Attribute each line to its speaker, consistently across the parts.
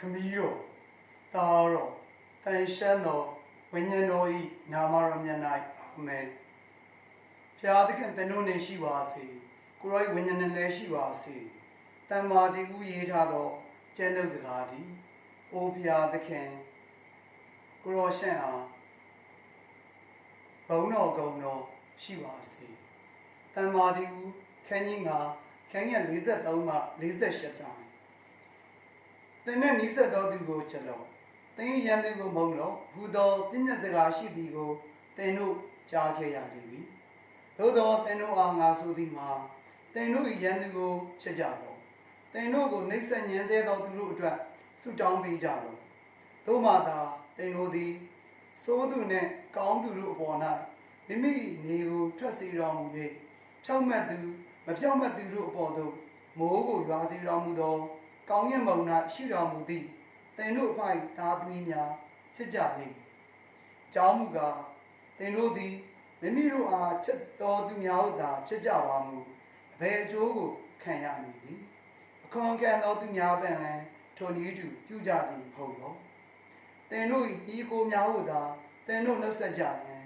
Speaker 1: ခမီးတော်တာတော်တန်ရှမ်းတော်ဝိညာဉ်တော်ဤနာမတော်မြတ်၌အာမင်ဖျားသခင်သင်တို့နေရှိပါစေကိုရောဤဝိညာဉ်နဲ့လည်းရှိပါစေတမ္မာတိဥရေးထားသောကျမ်းုပ်စကားသည်အိုဖျားသခင်ကိုရောရှန့်အားဘုံတော်ကုံတော်ရှိပါစေတမ္မာတိဥခန်းကြီးငါခန်းကြီး53မှ48တောင် သင်နဲ့နီးစပ်သောသူကိုချက်လို့သင်ရန်သူကိုမုံလို့ဟူသောပြည့်ညတ်စကားရှိသည်ကိုသင်တို့ကြားခဲ့ရလိမ့်မည်သို့သောသင်တို့အားငါဆိုသည်မှာသင်တို့၏ရန်သူကိုချက်ကြတော့သင်တို့ကိုနှိမ့်ဆက်ညှင်းဆဲသောသူတို့အတွက်ဆုတောင်းပေးကြတော့သို့မှသာသင်တို့သည်စိုးသူနှင့်ကောင်းသူတို့အပေါ်၌မိမိနေကိုထွက်စေတော်မူ၍ဖြောက်မတ်သူမဖြောက်မတ်သူတို့အပေါ်သို့မိုးကိုရွာစေတော်မူသော ကောင်းမြတ်မုံ၌ရှိတော်မူသည့်သင်တို့အဖိုက်သားသမီးများချစ်ကြလိမ့်မည်။ကြောင်းမူကားသင်တို့သည်မိမိတို့အားချစ်တော်သူများတို့သာချစ်ကြပါမူအဘယ်အကျိုးကိုခံရမည်နည်း။အခွန်ခံတော်သူများပင်လည်းထိုနည်းတူပြုကြသည်မဟုတ်တော့။သင်တို့၏ဤကိုများတို့သာသင်တို့နှုတ်ဆက်ကြရင်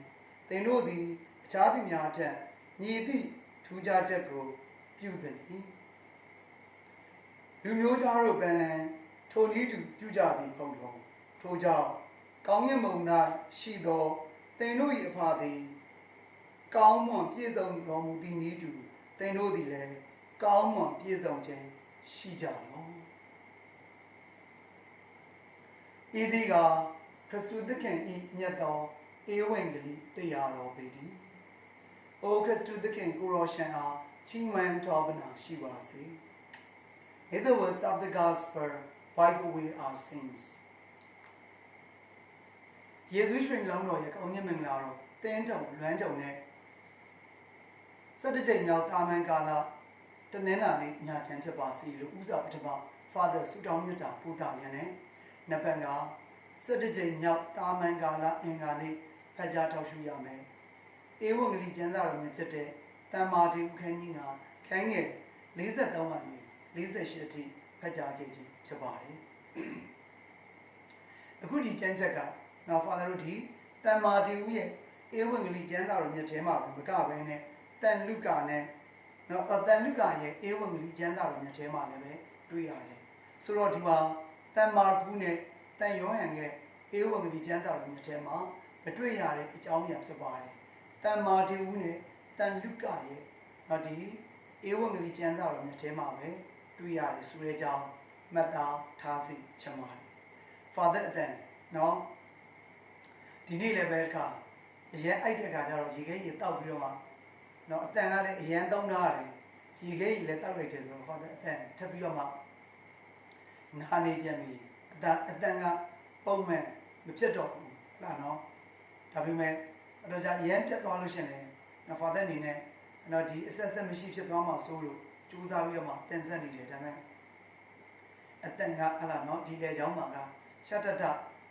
Speaker 1: သင်တို့သည်အခြားသူများထက်ညီသည့်ထူးခြားချက်ကိုပြုသည်နည်း။ လူမျိုးသားတို့ပင်လည်းထိုနည်းတူပြုကြသည်မဟုတ်တော့။ထိုကြောင့်ကောင်းရမုံ၌ရှိသောသင်တို့၏အဖသည်ကောင်းမွန်ပြည့်စုံတော်မူသည့်နည်းတူသင်တို့သည်လည်းကောင်းမွန်ပြည့်စုံခြင်းရှိကြလော့။ဤသည်ကခရစ်တုသခင်ဤမြတ်သောဧဝံဂေလိတရားတော်ပေတည်း။အိုခရစ်တုသခင်ကိုရောရှန်အားချီးမွမ်းတော်ပနာရှိပါစေ။ In the words of the gospel, wipe away our sins. ယေရှုရှင်လောင်းတော်ရဲ့ကောင်းကြီးမင်္ဂလာတော်တင်းတုံလွမ်းကြုံနဲ့စတကြိမ်မြောက်တာမန်ကာလတနင်္လာနေ့ညချမ်းဖြစ်ပါစီလို့ဥစွာပထမ Father ဆုတောင်းမြတ်တာပူတာရန်နဲ့နှစ်ပတ်ကစတကြိမ်မြောက်တာမန်ကာလအင်္ဂါနေ့ဖတ်ကြားထောက်ရှုရမယ်။ဧဝံဂေလိကျမ်းစာတော်မြတ်ဖြစ်တဲ့တမ္မာတိဥခန်းကြီးကခန်းငယ်53မှနေ 48အထိဖတ်ကြားခဲ့ခြင်းဖြစ်ပါတယ်။အခုဒီကျမ်းချက်ကနော် Father တို့ဒီတမ္မာတိဥရဲ့ဧဝံဂေလိကျမ်းစာတော်မြတ်ထဲမှာပဲမကဘဲနဲ့တန်လုကာနဲ့နော်အတန်လုကာရဲ့ဧဝံဂေလိကျမ်းစာတော်မြတ်ထဲမှာလည်းပဲတွေ့ရတယ်။ဆိုတော့ဒီမှာတန်မာကုနဲ့တန်ယောဟန်ရဲ့ဧဝံဂေလိကျမ်းစာတော်မြတ်ထဲမှာမတွေ့ရတဲ့အကြောင်းအရာဖြစ်ပါတယ်။တန်မာတိဥနဲ့တန်လုကာရဲ့နော်ဒီဧဝံဂေလိကျမ်းစာတော်မြတ်ထဲမှာပဲ တွေ့ရတယ်ဆိုတဲ့အကြောင်းမှတ်သားထားစီချင်ပါတယ်။ Father အတန်နော်ဒီနေ့လည်းပဲတခါအရင်အိုက်တဲ့ခါကျတော့ရေခဲရေတောက်ပြီးတော့မှနော်အတန်ကလည်းအရင်သုံးထားတယ်ရေခဲရေလည်းတောက်လိုက်တယ်ဆိုတော့ Father အတန်ထပ်ပြီးတော့မှနာနေပြန်ပြီအတန်အတန်ကပုံမှန်မဖြစ်တော့ဘူးဟုတ်လားနော်ဒါပေမဲ့အဲ့တော့じゃအရင်ပြတ်သွားလို့ရှင်လေနော် Father အနေနဲ့နော်ဒီအဆက်ဆက်မရှိဖြစ်သွားမှာစိုးလို့ စူးစမ်းပြီးတော့မှတင်ဆက်နေတယ်ဒါပေမဲ့အတန်ကဟလာနော်ဒီလေချောင်းမှာကရှတ်တတ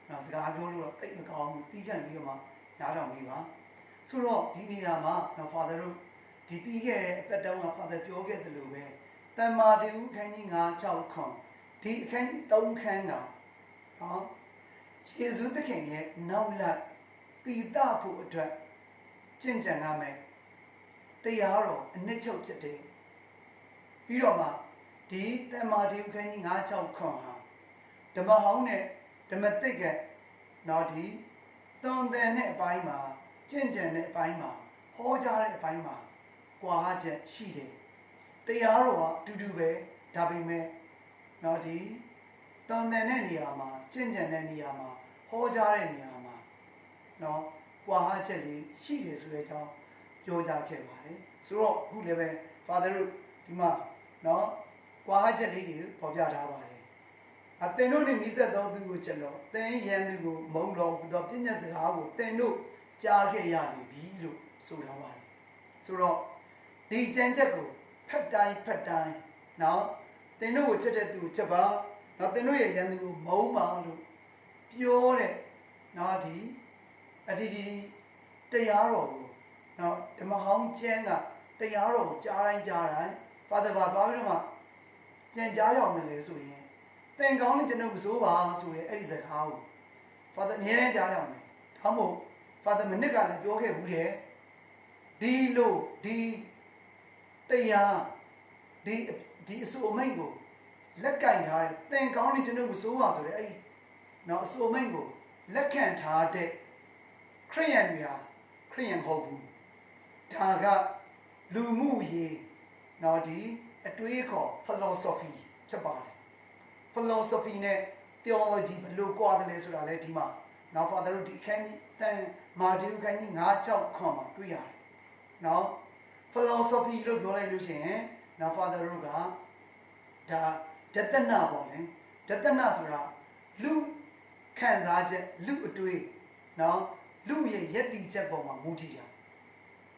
Speaker 1: နော်စကားပြောလို့တော့တိတ်မကောင်းဘူးတီးခန့်ပြီးတော့မှနားတော်မိပါဆိုတော့ဒီနေရာမှာနော် Father တို့ဒီပြီးခဲ့တဲ့အပတ်တုန်းက Father ပြောခဲ့တယ်လို့ပဲတမ္မာတေဥခန်းကြီး9 6ခွန်ဒီအခန်းကြီး3ခန်းကနော်ယေရှုသခင်ရဲ့နောက်လိုက်ပိသဖို့အတွက်ကြင်ကြံရမယ်တရားတော်အနှစ်ချုပ်ဖြစ်တယ် ပြီးတော့မှဒီတမ္မာတေဥခန်းကြီး9 6ခွန်ဟာဓမ္မဟောင်းနဲ့ဓမ္မတိတ်ကနော်ဒီသွန်သင်တဲ့အပိုင်းမှာကြင်ကြံတဲ့အပိုင်းမှာဟောကြားတဲ့အပိုင်းမှာကွာချက်ရှိတယ်တရားတော်ကအတူတူပဲဒါပေမဲ့နော်ဒီသွန်သင်တဲ့နေရာမှာကြင်ကြံတဲ့နေရာမှာဟောကြားတဲ့နေရာမှာနော်ကွာချက်လေးရှိတယ်ဆိုတဲ့အကြောင်းပြောကြားခဲ့ပါတယ်ဆိုတော့အခုလည်းပဲ Father တို့ဒီမှာ နော်ကွာချက်လေးတွေပေါ်ပြထားပါတယ်အသင်တို့နှင့်နိစ္စသောသူကိုချက်လို့သင်ရန်သူကိုမုံတော်ဟူသောပြည့်ညတ်စကားကိုသင်တို့ကြားခဲ့ရပြီလို့ဆိုထားပါတယ်ဆိုတော့ဒီကြမ်းချက်ကိုဖက်တိုင်းဖက်တိုင်းနော်သင်တို့ကိုချက်တဲ့သူကိုချက်ပါနော်သင်တို့ရဲ့ရန်သူကိုမုံပါလို့ပြောတဲ့နော်ဒီအဒီဒီတရားတော်ကိုနော်ဓမ္မဟောင်းကျမ်းကတရားတော်ကိုကြားတိုင်းကြားတိုင်း ဖာသာဘာသွားပြီးတော့မှကြံကြားရောက်တယ်လေဆိုရင်သသင်ကောင်းနဲ့ကျွန်တော်မစိုးပါဆိုရဲအဲ့ဒီစကားကို father အမြဲတမ်းကြားရအောင်မယ်ဒါမှမဟုတ် father မနစ်ကလည်းပြောခဲ့ဘူးတဲ့ဒီလိုဒီတရားဒီဒီအဆိုအမိန့်ကိုလက်ကင်ထားတယ်သင်ကောင်းနဲ့ကျွန်တော်မစိုးပါဆိုရဲအဲ့ဒီနော်အဆိုအမိန့်ကိုလက်ခံထားတဲ့ခရိယန်တွေဟာခရိယန်မဟုတ်ဘူးဒါကလူမှုရေး နော်ဒီအတွေးခေါ် philosophy ဖြစ်ပါတယ် philosophy နဲ့ theology ဘယ်လိုကွာတယ်လဲဆိုတာလဲဒီမှာနောက် father တို့ဒီခန်းကြီးတန်မာတီခန်းကြီး9 6ခွန်မှာတွေ့ရတယ်။နော် philosophy လို့ပြောလိုက်လို့ရှိရင်နောက် father တို့ကဒါဒတနာပေါ့လေဒတနာဆိုတာလူခံစားချက်လူအတွေ့နော်လူရဲ့ယက်တီချက်ပေါ်မှာမူတည်တာ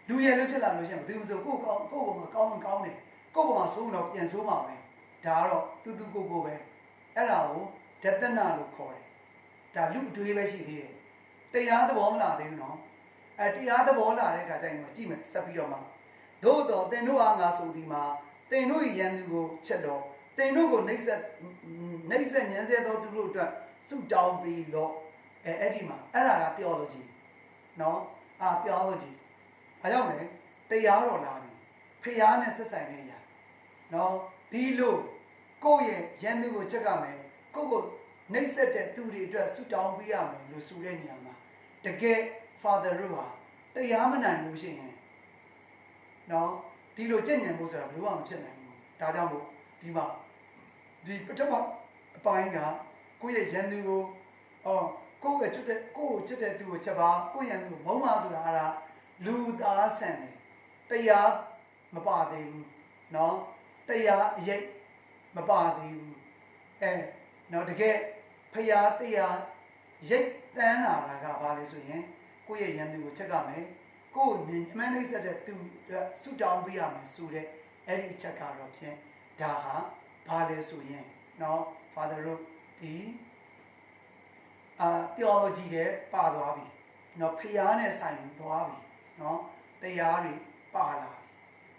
Speaker 1: လူရဲ့လို့ဖြစ်လာလို့ရှိရင်ဘယ်သူမှမဆိုကိုယ့်ကောင်းကိုယ့်ပေါ်မှာကောင်းကောင်းတယ်ကိုယ့်ပေါ်မှာဆိုးတော့ပြန်ဆိုးမှာပဲဒါကတော့တူတူကိုကိုပဲအဲ့ဒါကိုဒတနာလို့ခေါ်တယ်ဒါလူအတွေ့ပဲရှိသေးတယ်တရားသဘောမလာသေးဘူးနော်အဲတရားသဘောလာတဲ့အခါကျရင်တော့ကြည့်မယ်ဆက်ပြီးတော့မှသို့တော့သင်တို့အားငါဆိုဒီမှာသင်တို့၏ရန်သူကိုချက်တော့သင်တို့ကိုနှိမ့်ဆက်နှိမ့်ဆက်ညှင်းဆဲသောသူတို့အတွက်ဆုတောင်းပြီးတော့အဲအဲ့ဒီမှာအဲ့ဒါက theology နော်အာ theology ဘာကြောင့်လဲတရားတော်လာပြီဖျားနဲ့ဆက်ဆိုင်နေရနော်ဒီလိုကိုယ့်ရဲ့ရန်သူကိုချက်ကမယ်ကိုယ့်ကိုနှိမ့်ဆက်တဲ့သူတွေအတွက်ဆုတောင်းပေးရမယ်လို့ဆိုတဲ့နေရာမှာတကယ် father တို့ဟာတရားမနိုင်လို့ရှိရင်နော်ဒီလိုကြင်ញံဖို့ဆိုတာဘယ်လိုမှမဖြစ်နိုင်ဘူးဒါကြောင့်မို့ဒီမှာဒီပထမအပိုင်းကကိုယ့်ရဲ့ရန်သူကိုအော်ကိုယ့်ရဲ့ချစ်တဲ့ကိုယ့်ကိုချစ်တဲ့သူကိုချက်ပါကိုယ့်ရန်သူကိုမုန်းပါဆိုတာအဲ့ဒါ လူသားဆန်တယ်တရားမပါသေးဘူးเนาะတရားအရေးမပါသေးဘူးအဲเนาะတကယ်ဖရာတရားရိတ်တန်းလာတာကဘာလဲဆိုရင်ကိုယ့်ရဲ့ရန်သူကိုချက်ကမယ်ကိုယ့်မြင်မှန်းနှိမ့်ဆက်တဲ့သူဆူတောင်းပေးရမယ်ဆိုတဲ့အဲ့ဒီအချက်ကတော့ဖြင့်ဒါဟာဘာလဲဆိုရင်เนาะ father တို့ဒီအာ theology တဲ့ပါသွားပြီเนาะဖရာနဲ့ဆိုင်သွားပြီ နော်တရားတွေပါလာ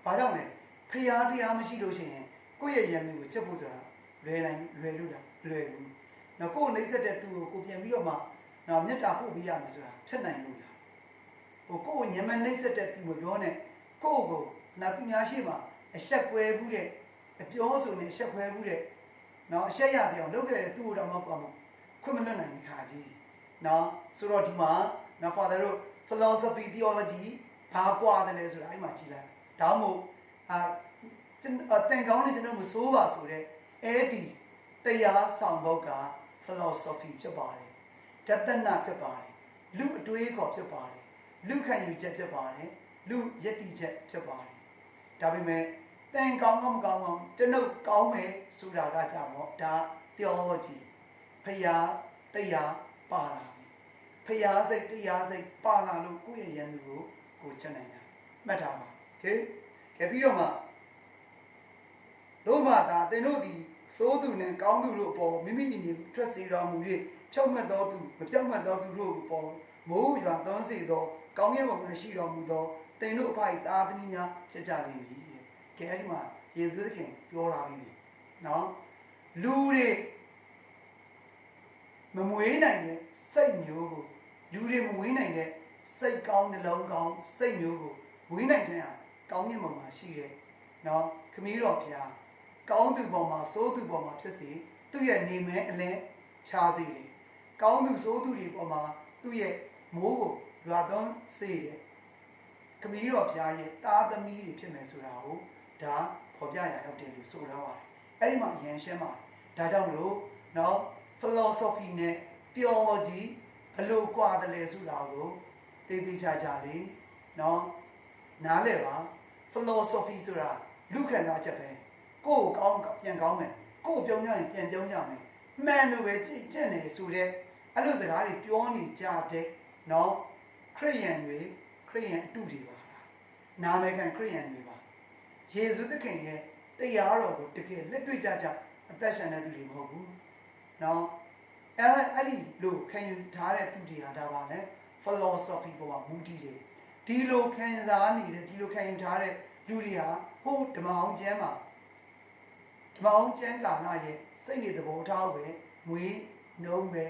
Speaker 1: ဘာကြောင့်လဲဖရာတရားမရှိလို့ရှိရင်ကိုယ့်ရဲ့ယံမျိုးကိုချက်ဖို့ဆိုတာလွယ်နိုင်လွယ်လို့လားလွယ်ဘူးနော်ကိုယ်နှိမ့်ဆက်တဲ့သူကိုကိုပြန်ပြီးတော့မှနော်မေတ္တာပို့ပေးရမယ်ဆိုတာဖြစ်နိုင်လို့လားဟိုကိုယ်ညမနှိမ့်ဆက်တဲ့သူမပြောနဲ့ကိုယ့်ကိုနာပညာရှိမှာအဆက်ကွဲဘူးတဲ့အပြောဆိုနဲ့အဆက်ကွဲဘူးတဲ့နော်အဆက်ရတဲ့အောင်လုပ်ခဲ့တဲ့သူ့ကိုတော့မပေါ့ဘူးခွင့်မလွတ်နိုင်ခါကြီးနော်ဆိုတော့ဒီမှာနော် father တို့ philosophy theology ဘာကွာတယ်လဲဆိုတာအဲ့မှာကြည်လိုက်ဒါမှမဟုတ်အာတန်ကောင်းနေကျွန်တော်မစိုးပါဆိုတဲ့အဲ့ဒီတရားဆောင်ဘုတ်က philosophy ဖြစ်ပါတယ်တတနာဖြစ်ပါတယ်လူအတွေးခေါ်ဖြစ်ပါတယ်လူခံယူချက်ဖြစ်ပါတယ်လူယက်တီချက်ဖြစ်ပါတယ်ဒါပေမဲ့တန်ကောင်းကောင်းမကောင်းကောင်းကျွန်ုပ်ကောင်းမယ်ဆိုတာကကြတော့ဒါ theology ဖရာတရားပါလာပြီ ဖရာစိတ်တရားစိတ်ပါလာလို့ကိုယ့်ရဲ့ယန္တူကိုကိုချက်နိုင်တာမှတ်ထားပါโอเคကဲပြီးတော့မှတို့မှသာသင်တို့သည်စိုးသူနှင့်ကောင်းသူတို့အပေါ်မိမိညီကိုထွက်စေတော်မူ၍ဖြောက်မှတ်သောသူမဖြောက်မှတ်သောသူတို့အပေါ်မိုးရွာသွန်းစေသောကောင်းကင်ဘုံ၌ရှိတော်မူသောသင်တို့အဖိုက်သားသမီးများဖြစ်ကြလိမ့်မည်တဲ့ကဲအဲ့ဒီမှာယေရှုသခင်ပြောတာပြီနော်လူတွေမမွေးနိုင်တဲ့စိတ်မျိုးကို လူတွေမမွေးနိုင်တဲ့စိတ်ကောင်းနှလုံးကောင်းစိတ်မျိုးကိုမွေးနိုင်ခြင်းဟာကောင်းကင်ဘုံမှာရှိတယ်နော်ခမည်းတော်ဖျားကောင်းသူပေါ်မှာစိုးသူပေါ်မှာဖြစ်စေသူ့ရဲ့နေမဲအလင်းချားစေတယ်ကောင်းသူစိုးသူတွေပေါ်မှာသူ့ရဲ့မိုးကိုရွာသွန်းစေတယ်ခမည်းတော်ဖျားရဲ့တားသမီးတွေဖြစ်မယ်ဆိုတာကိုဒါဖော်ပြရရောက်တယ်လို့ဆိုထားပါတယ်အဲ့ဒီမှာအရင်ရှင်းပါတယ်ဒါကြောင့်မလို့နော် philosophy နဲ့ theology ဘယ်လိုကွာတယ်လဲဆိုတာကိုသိသိချာချာလေးနော်နားလည်ပါ philosophy ဆိုတာလူခန္ဓာချက်ပဲကိုယ်ကောင်းပြန်ကောင်းမယ်ကိုယ်ပြောင်းကြရင်ပြန်ပြောင်းကြမယ်မှန်လို့ပဲကြည့်ကျင့်နေဆိုတဲ့အဲ့လိုစကားတွေပြောနေကြတဲ့နော်ခရိယန်တွေခရိယန်အတုတွေပါလားနာမည်ခံခရိယန်တွေပါယေရှုသခင်ရဲ့တရားတော်ကိုတကယ်လက်တွေ့ကြကြအသက်ရှင်တဲ့သူတွေမဟုတ်ဘူးနော် အဲ့အဲ့ဒီလိုခံယူထားတဲ့သူတွေဟာဒါပါလေ philosophy ပေါ်မှာမူတည်တယ်ဒီလိုခံစားနေတဲ့ဒီလိုခံယူထားတဲ့လူတွေဟာဟိုဓမ္မအောင်ကျမ်းမှာဓမ္မအောင်ကျမ်းကာလရဲ့စိတ်နေသဘောထားပဲမွေးနှုံးပဲ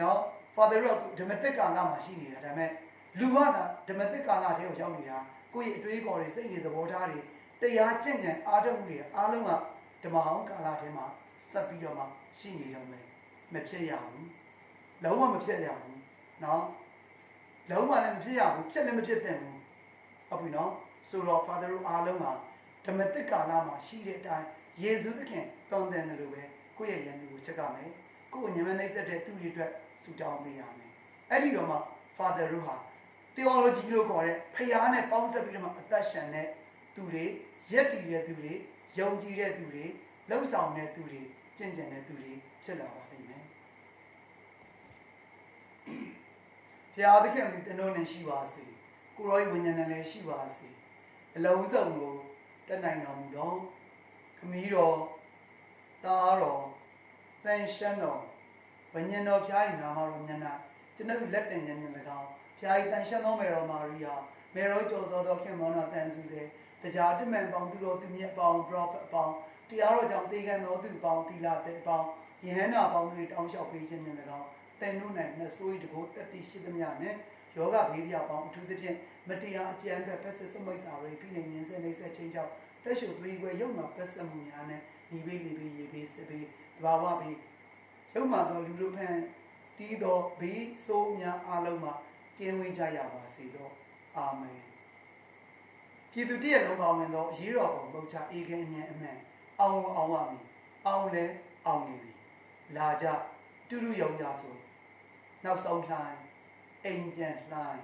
Speaker 1: နော် father ကဓမ္မသစ်ကာလမှာရှိနေတာဒါပေမဲ့လူကသာဓမ္မသစ်ကာလထဲကိုရောက်နေတာကိုယ့်ရဲ့အတွေးအခေါ်တွေစိတ်နေသဘောထားတွေတရားကျင့်ကြံအားထုတ်မှုတွေအားလုံးကဓမ္မဟောင်းကာလထဲမှာဆက်ပြီးတော့မှရှိနေတော့မယ် မဖြစ်ရဘူးလုံးဝမဖြစ်ရဘူးနော်လုံးဝလည်းမဖြစ်ရဘူးဖြစ်လည်းမဖြစ်သင့်ဘူးဟုတ်ပြီနော်ဆိုတော့ father တို့အားလုံးကဓမ္မသစ်ကာလမှာရှိတဲ့အတိုင်းယေရှုသခင်တောင်းတယ်လို့ပဲကိုယ့်ရဲ့ယန္တရားကိုချက်ကမယ်ကိုယ့်ကိုညမနှိမ့်ဆက်တဲ့သူတွေအတွက်ဆူတောင်းပေးရမယ်အဲ့ဒီတော့မှ father တို့ဟာ theology လို့ခေါ်တဲ့ဖျားနဲ့ပေါင်းစပ်ပြီးတော့မှအသက်ရှင်တဲ့သူတွေရက်တည်တဲ့သူတွေယုံကြည်တဲ့သူတွေလှုပ်ဆောင်တဲ့သူတွေ ကျင့်ကြံတဲ့သူတွေဖြစ်လာပါလိမ့်မယ်ဖျားသခင်ဒီတနိုးနဲ့ရှိပါစေကိုရောဤဝိညာဉ်နဲ့လည်းရှိပါစေအလုံးစုံကိုတက်နိုင်တော်မူသောခမည်းတော်သားတော်သင်ရှင်းတော်ဝိညာဉ်တော်ဖျားဤနာမတော်မြတ်နာကျွန်ုပ်လက်တင်ခြင်းဖြင့်၎င်းဖျားဤတန်ရှင်းသောမေတော်မာရိယာမေတော်ကျော်စောသောခင်မောနာတန်စုစေတရားတမန်ပေါင်းသူတော်သူမြတ်ပေါင်း prophet ပေါင်း တရားတော်ကြောင့်တေခံတော်သူပေါင်းသီလတဲ့ပေါင်းယဟန္တာပေါင်းတွေတောင်းလျှောက်ပေးခြင်းဖြင့်၎င်းသင်တို့၌နှဆိုးတကိုတတိရှိသမျှနဲ့ယောဂဘေးပြပေါင်းအထူးသဖြင့်မတရားအကြမ်းဖက်ဖက်စစ်စမိတ်စာတွေပြည်နေငင်းစဲနေဆက်ချင်းကြောင့်တက်ရှုသွေးခွဲရုံမှာပတ်ဆက်မှုများနဲ့ဒီဘေးလီဘေးရေဘေးစစ်ဘေးတဘာဝဘေးရုံမှာတော့လူတို့ဖန်တီးသောဘေးဆိုးများအလုံးမှာကင်းဝေးကြရပါစေတော့အာမင်ပြည်သူတည်းရဲ့လုံးပေါင်းဝင်သောအရေးတော်ပုံပုတ်ချအေခဲဉဏ်အမှန် အောင်ကိုအောင်ရမည်အောင်လဲအောင်နေပြီလာကြတူတူယုံကြဆိုနောက်ဆုံးလှိုင်းအိမ်ပြန်လှိုင်း